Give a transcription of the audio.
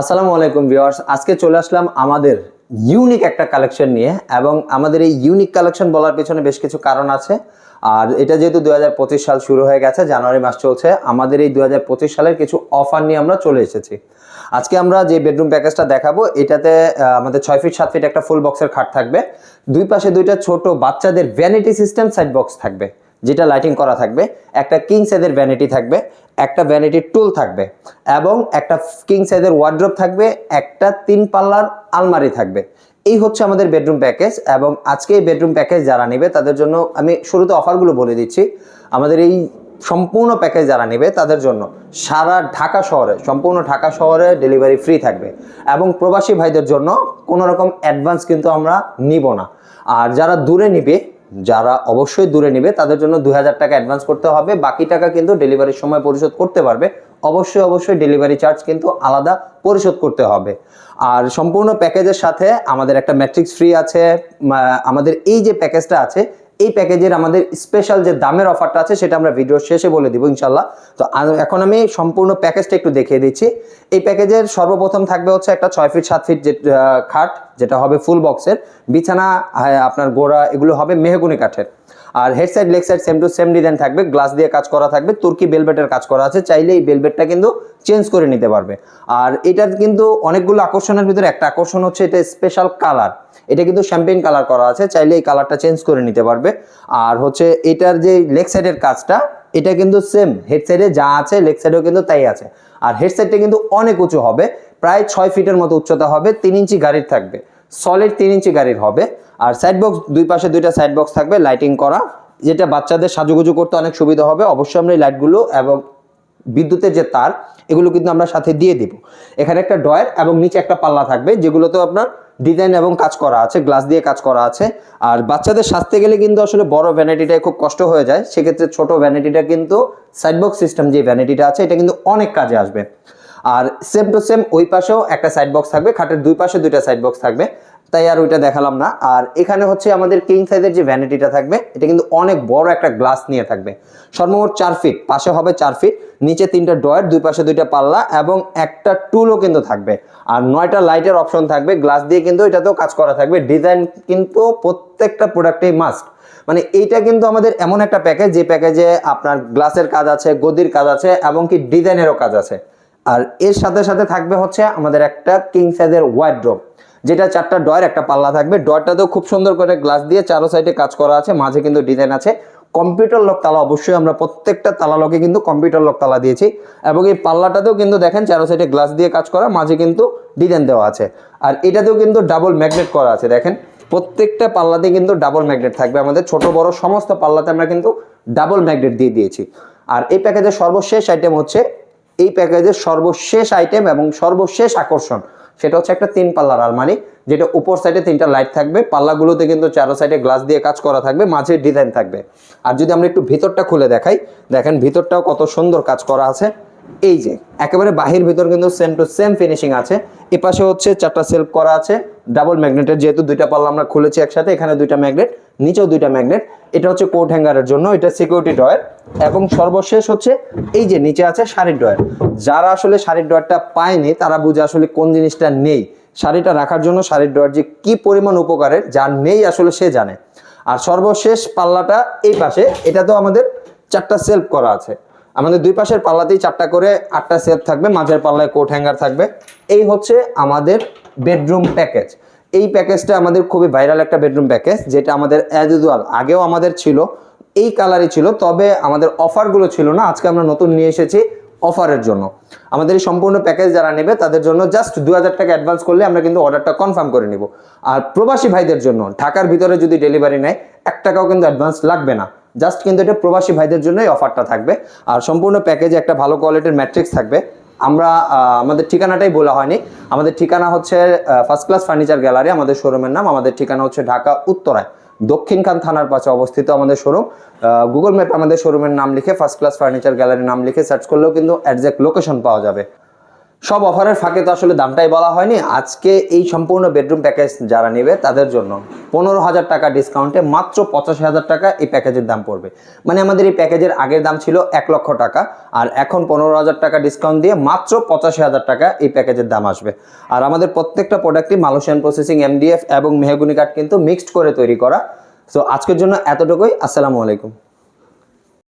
আসসালামু আলাইকুম ভিউয়ার্স। আজকে চলে আসলাম আমাদের ইউনিক একটা কালেকশন নিয়ে এবং আমাদের এই ইউনিক কালেকশন বলার পেছনে বেশ কিছু কারণ আছে। আর এটা যেহেতু দু হাজার পঁচিশ সাল শুরু হয়ে গেছে, জানুয়ারি মাস চলছে, আমাদের এই দুহাজার পঁচিশ সালের কিছু অফার নিয়ে আমরা চলে এসেছি। আজকে আমরা যে বেডরুম প্যাকেজটা দেখাবো, এটাতে আমাদের ছয় ফিট সাত ফিট একটা ফুল বক্সের খাট থাকবে। দুই পাশে দুইটা ছোট বাচ্চাদের ভ্যানিটি সিস্টেম সাইড বক্স থাকবে, যেটা লাইটিং করা থাকবে। একটা কিং সাইজের ভ্যানিটি থাকবে একটা ভ্যানিটি টুল থাকবে এবং একটা কিং সাইজের ওয়ার্ড্রপ থাকবে, একটা তিন পাল্লার আলমারি থাকবে। এই হচ্ছে আমাদের বেডরুম প্যাকেজ এবং আজকে এই বেডরুম প্যাকেজ যারা নেবে, তাদের জন্য আমি শুরুতে অফারগুলো বলে দিচ্ছি। আমাদের এই সম্পূর্ণ প্যাকেজ যারা নেবে, তাদের জন্য সারা ঢাকা শহরে, সম্পূর্ণ ঢাকা শহরে ডেলিভারি ফ্রি থাকবে এবং প্রবাসী ভাইদের জন্য কোনো রকম অ্যাডভান্স কিন্তু আমরা নিব না। আর যারা দূরে নিবে যারা অবশ্যই দূরে নেবে, তাদের জন্য দুই হাজার টাকা অ্যাডভান্স করতে হবে। বাকি টাকা কিন্তু ডেলিভারির সময় পরিশোধ করতে পারবে। অবশ্যই অবশ্যই ডেলিভারি চার্জ কিন্তু আলাদা পরিশোধ করতে হবে। আর সম্পূর্ণ প্যাকেজের সাথে আমাদের একটা ম্যাট্রিক্স ফ্রি আছে। আমাদের এই যে প্যাকেজটা আছে এই প্যাকেজের আমাদের স্পেশাল যে দামের অফারটা আছে, সেটা আমরা ভিডিওর শেষে বলে দিব ইনশাল্লাহ তো এখন আমি সম্পূর্ণ প্যাকেজটা একটু দেখিয়ে দিচ্ছি। এই প্যাকেজের সর্বপ্রথম থাকবে হচ্ছে একটা ছয় ফিট সাত ফিট যে খাট, যেটা হবে ফুল বক্সের বিছানা আপনার গোড়া, এগুলো হবে মেহগুনি কাঠের। আর head side leg side same to same design থাকবে। গ্লাস দিয়ে কাজ করা থাকবে। তুর্কি বেলবেটের কাজ করা আছে। চাইলে এই বেলবেটটা কিন্তু চেঞ্জ করে নিতে পারবে। আর এটার কিন্তু অনেকগুলো আকর্ষণের ভিতরে একটা আকর্ষণ হচ্ছে, এটা স্পেশাল কালার এটা কিন্তু শ্যাম্পেন কালার করা আছে। চাইলে এই কালারটা চেঞ্জ করে নিতে পারবে। আর হচ্ছে এটার যে লেগ সাইডের কাজটা, এটা কিন্তু সেম হেড সাইডে যা আছে লেগ সাইডেও কিন্তু তাই আছে। আর হেড সাইডটা কিন্তু অনেক উঁচু হবে। প্রায় ছয় ফিটের মতো উচ্চতা হবে। তিন ইঞ্চি গাড়ির থাকবে। সলিড তিন ইঞ্চি গাড়ির হবে। আর সাইড বক্স দুই পাশে দুইটা সাইড বক্স থাকবে লাইটিং করা, যেটা বাচ্চাদের সাজুগুজু করতে অনেক সুবিধা হবে। অবশ্যই আমরা এই লাইটগুলো এবং বিদ্যুতের যে তার, এগুলো কিন্তু আমরা সাথে দিয়ে দিব। এখানে একটা ডয়ার এবং নিচে একটা পাল্লা থাকবে যেগুলোতে আপনার ডিজাইন এবং কাজ করা আছে গ্লাস দিয়ে কাজ করা আছে। আর বাচ্চাদের সাজতে গেলে কিন্তু আসলে বড় ভ্যানিটিটায় খুব কষ্ট হয়ে যায়। সেক্ষেত্রে ছোট ভ্যানিটিটা কিন্তু সাইড বক্স সিস্টেম যে ভ্যানিটিটা আছে, এটা কিন্তু অনেক কাজে আসবে। আর সেম টু সেম ওই পাশেও একটা সাইড বক্স থাকবে, খাটের দুই পাশে দুইটা সাইড বক্স থাকবে। তাই আর ওইটা দেখালাম না। আর এখানে হচ্ছে আমাদের কিং সাইজের যে ভ্যানিটিটা থাকবে, এটা কিন্তু অনেক বড় একটা গ্লাস নিয়ে থাকবে। সর্বমোট চার ফিট পাশে হবে চার ফিট নিচে তিনটা ডয়ার দুই পাশে দুইটা পাল্লা এবং একটা টুলও কিন্তু থাকবে। আর নয়টা লাইটের অপশন থাকবে গ্লাস দিয়ে কিন্তু এটাতেও কাজ করা থাকবে। ডিজাইন কিন্তু প্রত্যেকটা প্রোডাক্টেই মাস্ট মানে এইটা কিন্তু আমাদের এমন একটা প্যাকেজ যে প্যাকেজে আপনার গ্লাসের কাজ আছে, গদির কাজ আছে, এবং কি ডিজাইনেরও কাজ আছে। আর এর সাথে সাথে থাকবে হচ্ছে আমাদের একটা কিং সাইজের ওয়াইড্রোপ যেটা চারটা ডয়ের একটা পাল্লা থাকবে। ডয়টাতেও খুব সুন্দর করে গ্লাস দিয়ে চারো সাইডে কাজ করা আছে, মাঝে কিন্তু ডিজাইন আছে। কম্পিউটার লক তালা, অবশ্যই আমরা প্রত্যেকটা তালা লকে কিন্তু কম্পিউটার লক তালা দিয়েছি। এবং এই পাল্লাটাতেও কিন্তু দেখেন চারো সাইডে গ্লাস দিয়ে কাজ করা, মাঝে কিন্তু ডিজাইন দেওয়া আছে। আর এটাতেও কিন্তু ডাবল ম্যাগনেট করা আছে, দেখেন। প্রত্যেকটা পাল্লাতে কিন্তু ডাবল ম্যাগনেট থাকবে আমাদের। ছোট, বড় সমস্ত পাল্লাতে আমরা কিন্তু ডাবল ম্যাগনেট দিয়ে দিয়েছি। আর এই প্যাকেজের সর্বশেষ আইটেম হচ্ছে এই প্যাকেজের সর্বশেষ আইটেম এবং সর্বশেষ আকর্ষণ, সেটা হচ্ছে একটা তিন পাল্লার আলমারি, যেটা উপর সাইডে তিনটা লাইট থাকবে, পাল্লাগুলোতে কিন্তু চারো সাইডে গ্লাস দিয়ে কাজ করা থাকবে মাঝে ডিজাইন থাকবে। আর যদি আমরা একটু ভিতরটা খুলে দেখাই, দেখেন ভিতরটাও কত সুন্দর কাজ করা আছে। এই যে, একেবারে বাহির ভিতর কিন্তু সেম টু সেম ফিনিশিং আছে। এ পাশে হচ্ছে চারটা সেলফ করা আছে ডাবল ম্যাগনেটের যেহেতু দুইটা পাল্লা আমরা খুলেছি একসাথে, এখানে দুইটা ম্যাগনেট নিচেও দুইটা ম্যাগনেট এটা হচ্ছে কোট হ্যাঙ্গারের জন্য, এটা সিকিউরিটি ডয়ার এবং সর্বশেষ হচ্ছে, এই যে নিচে আছে শাড়ির ডয়ার যারা আসলে শাড়ির ডয়ারটা পায়নি, তারা বুঝে আসলে কোন জিনিসটা নেই। শাড়িটা রাখার জন্য শাড়ির ডয়ার যে কি পরিমাণ উপকারের যার নেই আসলে সে জানে। আর সর্বশেষ পাল্লাটা এই পাশে এটা তো আমাদের চারটা সেলফ করা আছে। আমাদের দুই পাশের পাল্লাতেই চারটা করে আটটা সেলফ থাকবে, মাঝের পাল্লায় কোট হ্যাঙ্গার থাকবে। এই হচ্ছে আমাদের বেডরুম প্যাকেজ এই প্যাকেজটা আমাদের খুবই ভাইরাল একটা বেডরুম প্যাকেজ যেটা আমাদের অ্যাজ ইউজুয়াল আগেও আমাদের ছিল, এই কালারই ছিল, তবে আমাদের অফারগুলো ছিল না, আজকে আমরা নতুন নিয়ে এসেছি অফারের জন্য। আমাদের এই সম্পূর্ণ প্যাকেজ যারা নেবে, তাদের জন্য জাস্ট দু হাজার টাকা অ্যাডভান্স করলে আমরা কিন্তু অর্ডারটা কনফার্ম করে নিব। আর প্রবাসী ভাইদের জন্য ঢাকার ভিতরে যদি ডেলিভারি নেয়, এক টাকাও কিন্তু অ্যাডভান্স লাগবে না। জাস্ট কিন্তু এটা প্রবাসী ভাইদের জন্যই অফারটা থাকবে। আর সম্পূর্ণ প্যাকেজে একটা ভালো কোয়ালিটির ম্যাট্রিক্স থাকবে। আমরা আমাদের ঠিকানাটাই বলা হয়নি। আমাদের ঠিকানা হচ্ছে ফার্স্ট ক্লাস ফার্নিচার গ্যালারি আমাদের শোরুমের নাম। আমাদের ঠিকানা হচ্ছে ঢাকা উত্তরায়। দক্ষিণখান থানার পাশে অবস্থিত আমাদের শোরুম গুগল ম্যাপ আমাদের শোরুমের নাম লিখে ফার্স্ট ক্লাস ফার্নিচার গ্যালারির নাম লিখে সার্চ করলেও কিন্তু অ্যাডজ্যাক্ট লোকেশন পাওয়া যাবে। সব অফারের ফাঁকে তো আসলে দামটাই বলা হয়নি। আজকে এই সম্পূর্ণ বেডরুম প্যাকেজ যারা নেবে, তাদের জন্য পনেরো হাজার টাকা ডিসকাউন্টে মাত্র পঁচাশি হাজার টাকা এই প্যাকেজের দাম পড়বে। মানে আমাদের এই প্যাকেজের আগের দাম ছিল এক লক্ষ টাকা, আর এখন পনেরো হাজার টাকা ডিসকাউন্ট দিয়ে মাত্র পঁচাশি হাজার টাকা এই প্যাকেজের দাম আসবে। আর আমাদের প্রত্যেকটা প্রোডাক্টই মালয়েশিয়ান প্রসেসিং এমডিএফ এবং মেহগুনি কাঠ কিন্তু মিক্সড করে তৈরি করা। সো আজকের জন্য এতটুকুই। আসসালামু আলাইকুম।